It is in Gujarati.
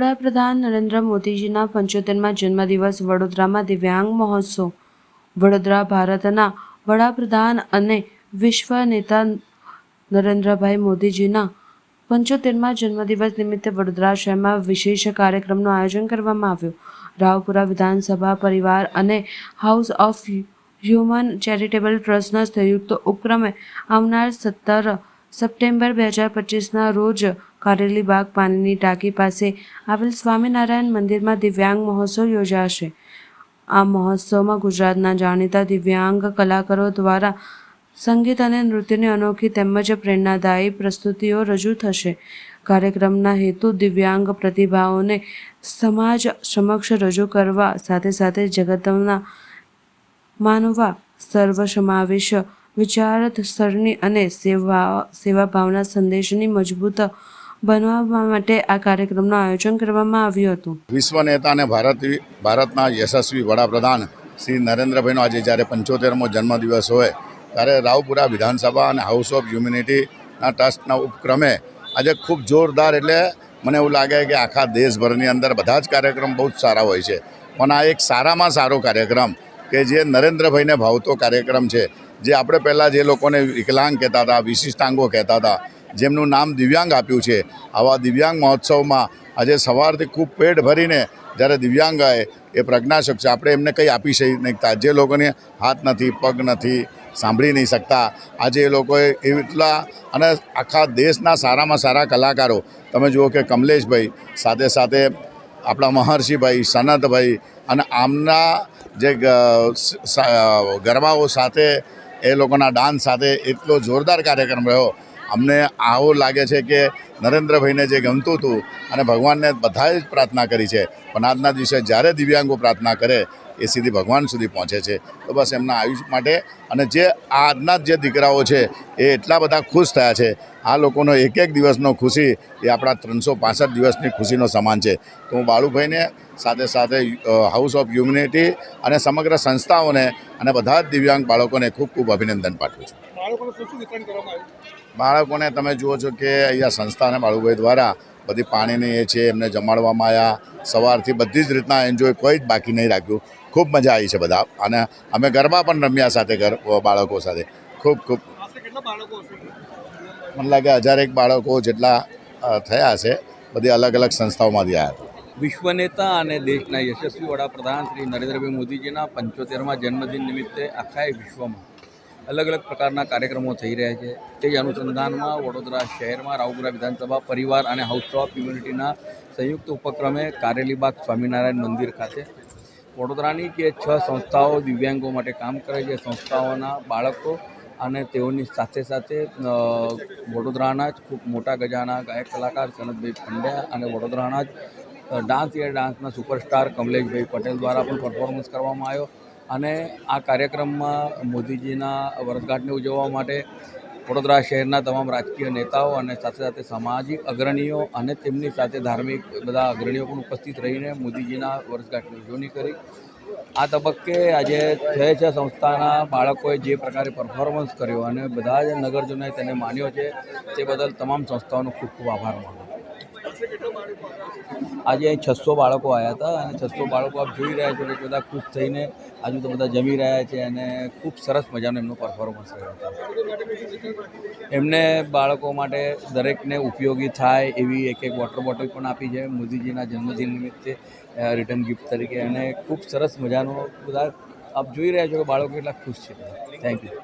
વડાપ્રધાન નરેન્દ્ર મોદીજીના પંચોતેરમાં જન્મદિવસ વડોદરામાં દિવ્યાંગ મહોત્સવ. વડોદરા ભારતના વડાપ્રધાન અને વિશ્વ નેતા નરેન્દ્રભાઈ મોદીજીના પંચોતેરમાં જન્મદિવસ નિમિત્તે વડોદરા શહેરમાં વિશેષ કાર્યક્રમનું આયોજન કરવામાં આવ્યું. રાવપુરા વિધાનસભા પરિવાર અને હાઉસ ઓફ હ્યુમન ચેરિટેબલ ટ્રસ્ટના સંયુક્ત ઉપક્રમે આવનાર સત્તર સપ્ટેમ્બર બે હજાર પચીસના રોજ કારેલી બાગ પાણીની ટાંકી પાસે આવેલ સ્વામિનારાયણ મંદિરમાં દિવ્યાંગ મહોત્સવ યોજાશે. આ મહોત્સવમાં ગુજરાતના જાણીતા દિવ્યાંગ કલાકારો દ્વારા સંગીત અને નૃત્યની અનોખી તેમજ પ્રેરણાદાયી પ્રસ્તુતિઓ રજૂ થશે. કાર્યક્રમના હેતુ દિવ્યાંગ પ્રતિભાઓને સમાજ સમક્ષ રજૂ કરવા, સાથે સાથે જગતના માનવા, સર્વસમાવેશ, વિચારસરણી અને સેવા સેવા ભાવના સંદેશની મજબૂત બનાવવા માટે આ કાર્યક્રમનું આયોજન કરવામાં આવ્યું હતું. વિશ્વ નેતા અને ભારત, ભારતના યશસ્વી વડાપ્રધાન શ્રી નરેન્દ્રભાઈનો આજે જ્યારે પંચોતેરમો જન્મદિવસ હોય, ત્યારે રાવપુરા વિધાનસભા અને હાઉસ ઓફ હ્યુમિનિટીના ટ્રસ્ટના ઉપક્રમે આજે ખૂબ જોરદાર એટલે મને એવું લાગે કે આખા દેશભરની અંદર બધા જ કાર્યક્રમ બહુ જ સારા હોય છે. પણ આ એક સારામાં સારો કાર્યક્રમ કે જે નરેન્દ્રભાઈને ભાવતો કાર્યક્રમ છે, જે આપણે પહેલાં જે લોકોને વિકલાંગ કહેતા હતા વિશિષ્ટાંગો કહેતા હતા જેમનું નામ દિવ્યાંગ આપ્યું છે. આવા દિવ્યાંગ મહોત્સવમાં આજે સવારથી ખૂબ પેટ ભરીને જ્યારે દિવ્યાંગ આવે એ પ્રજ્ઞાશક છે. આપણે એમને કંઈ આપી શકી શકતા જે લોકોને હાથ નથી, પગ નથી સાંભળી નહીં શકતા. આજે એ લોકોએ એટલા અને આખા દેશના સારામાં સારા કલાકારો. તમે જુઓ કે કમલેશભાઈ, સાથે સાથે આપણા મહર્ષિભાઈ, સનતભાઈ અને આમના જે ગરબાઓ સાથે એ લોકોના ડાન્સ સાથે એટલો જોરદાર કાર્યક્રમ રહ્યો. અમને આવો લાગે છે કે નરેન્દ્રભાઈને જે ગમતું હતું અને ભગવાનને બધાએ જ પ્રાર્થના કરી છે, પણ આજના દિવસે જ્યારે દિવ્યાંગો પ્રાર્થના કરે એ સીધી ભગવાન સુધી પહોંચે છે. તો બસ એમના આયુષ માટે અને જે આજના જે દીકરાઓ છે એ એટલા બધા ખુશ થયા છે. આ લોકોનો એક એક દિવસનો ખુશી એ આપણા ત્રણસો પાસઠ દિવસની ખુશીનો સમાન છે. તો હું બાળુભાઈને સાથે સાથે હાઉસ ઓફ હ્યુમિનિટી અને સમગ્ર સંસ્થાઓને અને બધા જ દિવ્યાંગ બાળકોને ખૂબ ખૂબ અભિનંદન પાઠવું છું. બાળકોને શું શું વિતરણ કરવામાં આવ્યું? બાળકોને તમે જુઓ છો કે અહીંયા સંસ્થા અને બાળુભાઈ દ્વારા બધી પાણીની એ છે, એમને જમાડવામાં આવ્યા. સવારથી બધી જ રીતના એન્જોય કોઈ જ બાકી નહીં રાખ્યું. ખૂબ મજા આવી છે બધા. અને અમે ગરબા પણ રમ્યા સાથે ઘર બાળકો સાથે. ખૂબ ખૂબ. મને લાગે હજારેક બાળકો જેટલા થયા છે બધી અલગ અલગ સંસ્થાઓમાંથી આવ્યા હતા. વિશ્વ નેતા અને દેશના યશસ્વી વડાપ્રધાન શ્રી નરેન્દ્રભાઈ મોદીજીના પંચોતેરમાં જન્મદિન નિમિત્તે આખા વિશ્વમાં અલગ અલગ પ્રકારના કાર્યક્રમો થઈ રહ્યા છે. તે અનુસંધાનમાં વડોદરા શહેરમાં રાવપુરા વિધાનસભા પરિવાર અને હાઉસ ઓફ યુનિટીના સંયુક્ત ઉપક્રમે કારેલીબાગ સ્વામિનારાયણ મંદિર ખાતે વડોદરાની જે છ સંસ્થાઓ દિવ્યાંગો માટે કામ કરે છે. સંસ્થાઓના બાળકો અને તેઓની સાથે સાથે વડોદરાના જ ખૂબ મોટા ગજાના ગાયક કલાકાર સનતભાઈ પંડ્યા અને વડોદરાના જ ડાન્સ એર ડાન્સના સુપરસ્ટાર કમલેશભાઈ પટેલ દ્વારા પણ પરફોર્મન્સ કરવામાં આવ્યો. અને આ કાર્યક્રમમાં મોદીજીના વર્ષગાંઠને ઉજવવા માટે વડોદરા શહેરના તમામ રાજકીય નેતાઓ અને સાથે સાથે સામાજિક અગ્રણીઓ અને તેમની સાથે ધાર્મિક બધા અગ્રણીઓ પણ ઉપસ્થિત રહીને મોદીજીના વર્ષગાંઠની ઉજવણી કરી. આ તબક્કે આજે છે છ સંસ્થાના બાળકોએ જે પ્રકારે પરફોર્મન્સ કર્યો અને બધા જ નગરજનોએ તેને માન્યો છે. તે બદલ તમામ સંસ્થાઓનો ખૂબ ખૂબ આભાર માનું આજે અહીં છસો બાળકો આવ્યા હતા અને છસો બાળકો આપ જોઈ રહ્યા છો કે બધા ખુશ થઈને આજુ તો બધા જમી રહ્યા છે અને ખૂબ સરસ મજાનો એમનો પરફોર્મન્સ રહ્યો હતો. એમને બાળકો માટે દરેકને ઉપયોગી થાય એવી એક એક વોટર બોટલ પણ આપી છે. મોદીજીના જન્મદિન નિમિત્તે રિટર્ન ગિફ્ટ તરીકે અને ખૂબ સરસ મજાનો બધા આપ જોઈ રહ્યા છો કે બાળકો કેટલા ખુશ છે થેન્ક યુ